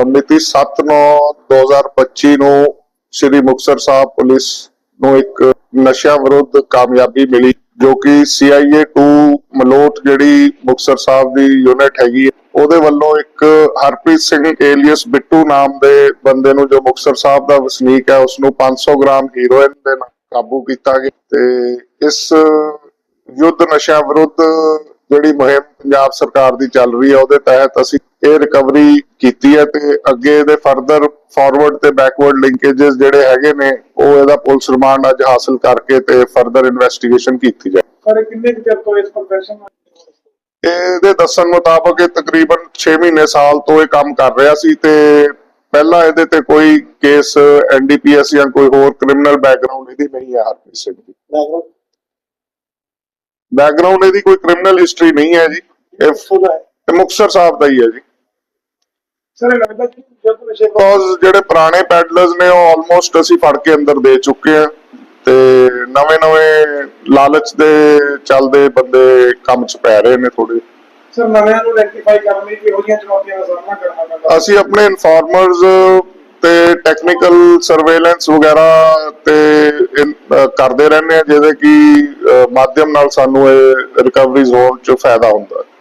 ਮਿਤੀ 7/9/2025 ਨੂੰ ਸ੍ਰੀ ਮੁਕਤਸਰ ਸਾਹਿਬ ਪੁਲਿਸ ਨੂੰ ਇੱਕ ਨਸ਼ਾ ਵਿਰੁੱਧ ਕਾਮਯਾਬੀ ਮਿਲੀ ਜੋ ਕਿ CIA 2 ਮਲੋਟ ਜਿਹੜੀ ਮੁਕਤਸਰ ਸਾਹਿਬ ਦੀ ਯੂਨਿਟ ਹੈਗੀ ਹੈ, ਉਹਦੇ ਵੱਲੋਂ ਇੱਕ ਹਰਪ੍ਰੀਤ ਸਿੰਘ ਏਲੀਅਸ ਬਿੱਟੂ ਨਾਮ ਦੇ ਬੰਦੇ ਨੂੰ ਜੋ ਮੁਕਤਸਰ ਸਾਹਿਬ ਦਾ ਵਸਨੀਕ ਹੈ ਉਸ ਨੂੰ 500 ਗ੍ਰਾਮ ਹੀਰੋਇਨ ਦੇ ਨਾਲ ਕਾਬੂ ਕੀਤਾ ਗਿਆ ਤੇ ਇਸ ਯੁੱਧ ਨਸ਼ਾ ਵਿਰੁੱਧ ਜਿਹੜੀ ਮੁਹਿੰਮ ਪੰਜਾਬ ਸਰਕਾਰ ਦੀ ਚੱਲ ਰਹੀ ਹੈ ਉਹਦੇ ਤਹਿਤ ਅਸੀਂ ਇਹ ਰਿਕਵਰੀ ਕੀਤੀ ਹੈ ਤੇ ਅੱਗੇ ਇਹਦੇ ਫਰਦਰ ਫਾਰਵਰਡ ਤੇ ਬੈਕਵਰਡ ਲਿੰਕੇजेस ਜਿਹੜੇ ਹੈਗੇ ਨੇ ਉਹ ਇਹਦਾ ਪੁਲਿਸ ਰਿਮਾਂਡ ਅੱਜ ਹਾਸਲ ਕਰਕੇ ਤੇ ਫਰਦਰ ਇਨਵੈਸਟੀਗੇਸ਼ਨ ਕੀਤੀ ਜਾਏ। ਸਰ ਇਹ ਕਿੰਨੇ ਕੁ ਚਿਰ ਤੋਂ ਇਸ ਪ੍ਰੋਫੈਸ਼ਨ ਨਾਲ? ਇਹਦੇ ਦੱਸਣ ਮੁਤਾਬਕ ਇਹ ਤਕਰੀਬਨ 6 ਮਹੀਨੇ ਸਾਲ ਤੋਂ ਇਹ ਕੰਮ ਕਰ ਰਿਹਾ ਸੀ ਤੇ ਪਹਿਲਾਂ ਇਹਦੇ ਤੇ ਕੋਈ ਕੇਸ ਐਨਡੀਪੀਐਸ ਜਾਂ ਕੋਈ ਹੋਰ ਕ੍ਰਿਮੀਨਲ ਬੈਕਗ੍ਰਾਉਂਡ ਇਹਦੀ ਨਹੀਂ ਹੈ ਹਰਪ੍ਰੀਤ ਸਿੰਘ ਦੀ। ਬੈਕਗ੍ਰਾਉਂਡ ਇਹਦੀ ਕੋਈ ਕ੍ਰਿਮੀਨਲ ਹਿਸਟਰੀ ਨਹੀਂ ਹੈ ਜੀ। ਇਹ ਮੁਕਤਸਰ ਸਾਹਿਬ ਦਾ ਹੀ ਹੈ ਜੀ। ਸਰ ਇਹ ਲੱਗਦਾ ਕਿ ਜਦ ਨਸ਼ੇ ਤੋਂ ਬਿਕੋਜ਼ ਜਿਹੜੇ ਪੁਰਾਣੇ ਪੈਡਲਰਸ ਨੇ ਉਹ ਆਲਮੋਸਟ ਅਸੀਂ ਫੜ ਕੇ ਅੰਦਰ ਦੇ ਚੁੱਕੇ ਆ ਤੇ ਨਵੇਂ ਨਵੇਂ ਲਾਲਚ ਦੇ ਚੱਲਦੇ ਬੰਦੇ ਕੰਮ 'ਚ ਪੈ ਰਹੇ ਨੇ ਥੋੜੇ ਸਰ ਨਵਿਆਂ ਨੂੰ ਆਇਡੈਂਟੀਫਾਈ ਕਰਨ ਲਈ ਕਿਹੋ ਜਿਹੀਆਂ ਚੁਣੌਤੀਆਂ ਦਾ ਸਾਹਮਣਾ ਕਰਨਾ ਪੈਂਦਾ। ਅਸੀਂ ਆਪਣੇ ਇਨਫਾਰਮਰਸ ਤੇ ਟੈਕਨੀਕਲ ਸਰਵੇਲੈਂਸ ਵਗੈਰਾ ਤੇ ਕਰਦੇ ਰਹਿੰਦੇ ਆ ਜਿਹਦੇ ਕਿ ਮਾਧਿਅਮ ਨਾਲ ਸਾਨੂੰ ਇਹ ਰਿਕਵਰੀ ਜ਼ੋਨ 'ਚ ਫਾਇਦਾ ਹੁੰਦਾ। ਹੈ